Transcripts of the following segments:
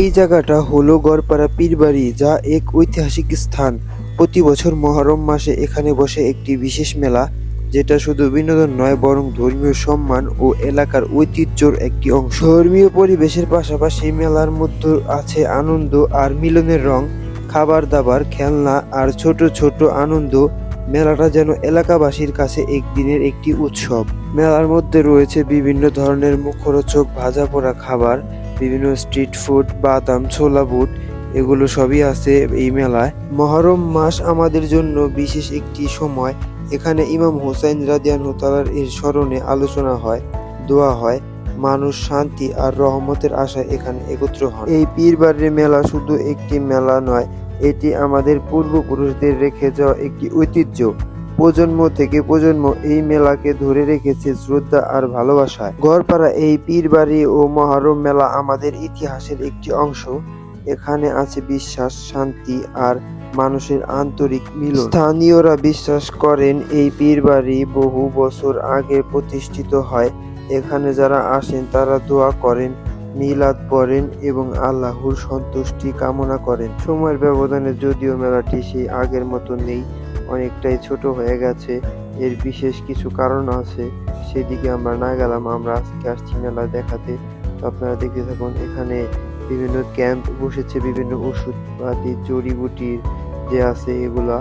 এই জায়গাটা হলো গড়পাড়া পীরবাড়ি, যা এক ঐতিহাসিক স্থান। প্রতি বছর মহরম মাসে এখানে বসে একটি বিশেষ মেলা, যেটা শুধু বিনোদন নয়, বরং ধর্মীয় সম্মান ও এলাকার ঐতিহ্যর একটি অংশ। ধর্মীয় পরিবেশের পাশাপাশি মেলার মধ্যে আছে আনন্দ আর মিলনের রং খাবার দাবার খেলনা আর ছোট ছোট আনন্দ। মেলাটা যেন এলাকাবাসীর কাছে একদিনের একটি উৎসব। মেলার মধ্যে রয়েছে বিভিন্ন ধরনের মুখরোচক ভাজা পোড়া খাবার বিভিন্ন স্ট্রিট ফুড বাদাম, ছোলা বুট, এগুলো সবই আছে এই মেলায়। মহরম মাস আমাদের জন্য বিশেষ একটি সময়। এখানে ইমাম হোসাইন রাদিয়ানহু তাআলার এর স্মরণে আলোচনা হয়, দোয়া হয়। মানুষ শান্তি আর রহমতের আশায় এখানে একত্র হন। এই পীরবাড়ির মেলা শুধু একটি মেলা নয়, এটি আমাদের পূর্বপুরুষদের রেখে যাওয়া একটি ঐতিহ্য। প্রজন্ম থেকে প্রজন্ম এই মেলাকে ধরে রেখেছে শ্রদ্ধা আর ভালোবাসায় গড়পাড়া এই পীরবাড়ি ও মহরম মেলা আমাদের ইতিহাসের একটি অংশ। এখানে আছে বিশ্বাস, শান্তি আর মানুষের আন্তরিক মিলন। স্থানীয়রা বিশ্বাস করেন এই পীরবাড়ি বহু বছর আগে প্রতিষ্ঠিত হয়। এখানে যারা আসেন, তারা দোয়া করেন, মিলাদ পড়েন এবং আল্লাহর সন্তুষ্টি কামনা করেন। সময়ের ব্যবধানে যদিও মেলাটি সেই আগের মতো নেই অনেকটাই ছোট হয়ে গেছে। এর বিশেষ কিছু কারণ আছে। সেদিকে আমরা না গেলাম, আমরা আজকে আসছি মেলা দেখাতে। তো আপনারা দেখতে থাকুন, এখানে বিভিন্ন ক্যাম্প বসেছে, বিভিন্ন ওষুধপাতি, জড়িবুটির যে আছে এগুলা।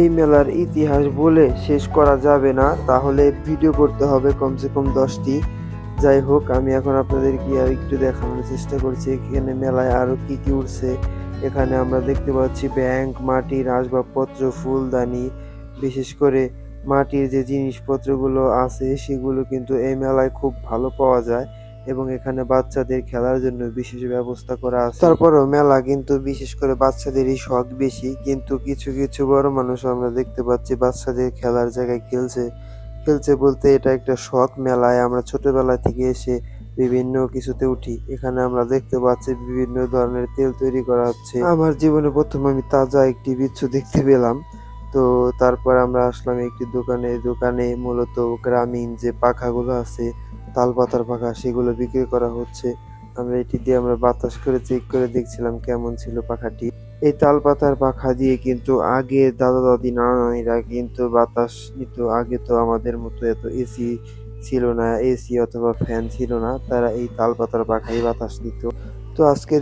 এই মেলার ইতিহাস বলে শেষ করা যাবে না। তাহলে ভিডিও করতে হবে কমসে কম দশটি। যাই হোক, আমি এখন আপনাদেরকে আর একটু দেখানোর চেষ্টা করছি, এখানে মেলায় আরও কি কি উঠছে। এখানে আমরা দেখতে পাচ্ছি ব্যাংক, মাটির আসবাবপত্র, ফুলদানি, বিশেষ করে মাটির যে জিনিসপত্রগুলো আছে, সেগুলো কিন্তু এই মেলায় খুব ভালো পাওয়া যায় এবং এখানে বাচ্চাদের খেলার জন্য বিশেষ ব্যবস্থা করা আছে। তারপরেও মেলা কিন্তু বিশেষ করে বাচ্চাদেরই শখ বেশি, কিন্তু কিছু কিছু বড় মানুষ আমরা দেখতে পাচ্ছি বাচ্চাদের খেলার জায়গায় খেলছে। খেলছে বলতে এটা একটা শখ মেলায়। আমরা ছোটবেলা থেকে এসে বিভিন্ন কিছুতে উঠি। এখানে আমরা দেখতে পাচ্ছি বিভিন্ন ধরনের তেল তৈরি করা হচ্ছে। আমার জীবনে প্রথম আমি তাজা একটি বিচ্ছু দেখতে পেলাম। তো তারপর আমরা আসলাম একটি দোকানে। দোকানে মূলত গ্রামীণ যে পাখাগুলো আছে তাল পাতার পাখা, সেগুলো বিক্রি করা হচ্ছে। আমরা এটি দিয়ে আমরা বাতাস করে চেক করে দেখছিলাম কেমন ছিল পাখাটি। এই তাল পাতার পাখা দিয়ে কিন্তু আগে দাদা, দাদি নানা নানিরা কিন্তু বাতাস নিত। আগে তো আমাদের মতো এত এসি ছিল না, এসি অথবা ফ্যান ছিল না, তারা এই তাল পাতার পাখাই বাতাস নিত। তো আজকের